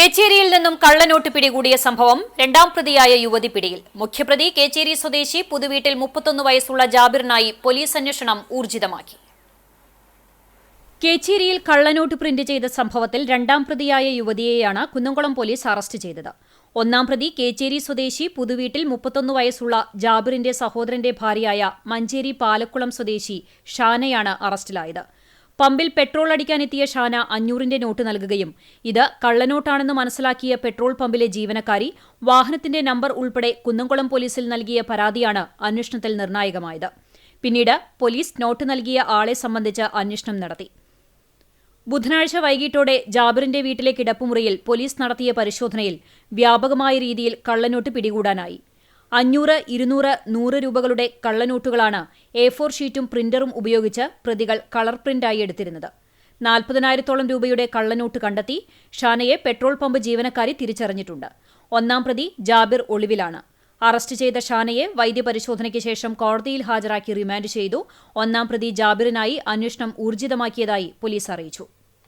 കേച്ചേരിയിൽ നിന്നും കള്ളനോട്ട് പിടികൂടിയ സംഭവം രണ്ടാം പ്രതിയായ യുവതി പിടിയിൽ. മുഖ്യപ്രതി കേച്ചേരി സ്വദേശി പുതുവീട്ടിൽ മുപ്പത്തൊന്ന് വയസ്സുള്ള ജാബിറിനായി പോലീസ് അന്വേഷണം ഊർജിതമാക്കി. കേച്ചേരിയിൽ കള്ളനോട്ട് പ്രിന്റ് ചെയ്ത സംഭവത്തിൽ രണ്ടാം പ്രതിയായ യുവതിയെയാണ് കുന്നംകുളം പോലീസ് അറസ്റ്റ് ചെയ്തത്. ഒന്നാം പ്രതി കേച്ചേരി സ്വദേശി പുതുവീട്ടിൽ മുപ്പത്തൊന്ന് വയസ്സുള്ള ജാബിറിന്റെ സഹോദരന്റെ ഭാര്യയായ മഞ്ചേരി പാലക്കുളം സ്വദേശി ഷാനയാണ് അറസ്റ്റിലായത്. പമ്പിൽ പെട്രോൾ അടിക്കാനെത്തിയ ഷാന അഞ്ഞൂറിന്റെ നോട്ട് നൽകുകയും ഇത് കള്ളനോട്ടാണെന്ന് മനസ്സിലാക്കിയ പെട്രോൾ പമ്പിലെ ജീവനക്കാരി വാഹനത്തിന്റെ നമ്പർ ഉൾപ്പെടെ കുന്നംകുളം പോലീസിൽ നൽകിയ പരാതിയാണ് അന്വേഷണത്തിൽ നിർണായകമായത്. പിന്നീട് പോലീസ് നോട്ട് നൽകിയ ആളെ സംബന്ധിച്ച് അന്വേഷണം നടത്തി. ബുധനാഴ്ച വൈകിട്ടോടെ ജാബിറിന്റെ വീട്ടിലെ കിടപ്പുമുറിയിൽ പോലീസ് നടത്തിയ പരിശോധനയിൽ വ്യാപകമായ രീതിയിൽ കള്ളനോട്ട് പിടികൂടാനായി. അഞ്ഞൂറ് ഇരുന്നൂറ് നൂറ് രൂപകളുടെ കള്ളനോട്ടുകളാണ് എ ഫോർ ഷീറ്റും പ്രിന്ററും ഉപയോഗിച്ച് പ്രതികൾ കളർ പ്രിന്റായി എടുത്തിരുന്നത്. നാൽപ്പതിനായിരത്തോളം രൂപയുടെ കള്ളനോട്ട് കണ്ടെത്തി ഷാനയെ പെട്രോൾ പമ്പ് ജീവനക്കാരി തിരിച്ചറിഞ്ഞിട്ടുണ്ട്. ഒന്നാം പ്രതി ജാബിർ ഒളിവിലാണ്. അറസ്റ്റ് ചെയ്ത ഷാനയെ വൈദ്യപരിശോധനയ്ക്ക് ശേഷം കോടതിയിൽ ഹാജരാക്കി റിമാൻഡ് ചെയ്തു. ഒന്നാം പ്രതി ജാബിറിനായി അന്വേഷണം ഊർജിതമാക്കിയതായി പോലീസ് അറിയിച്ചു.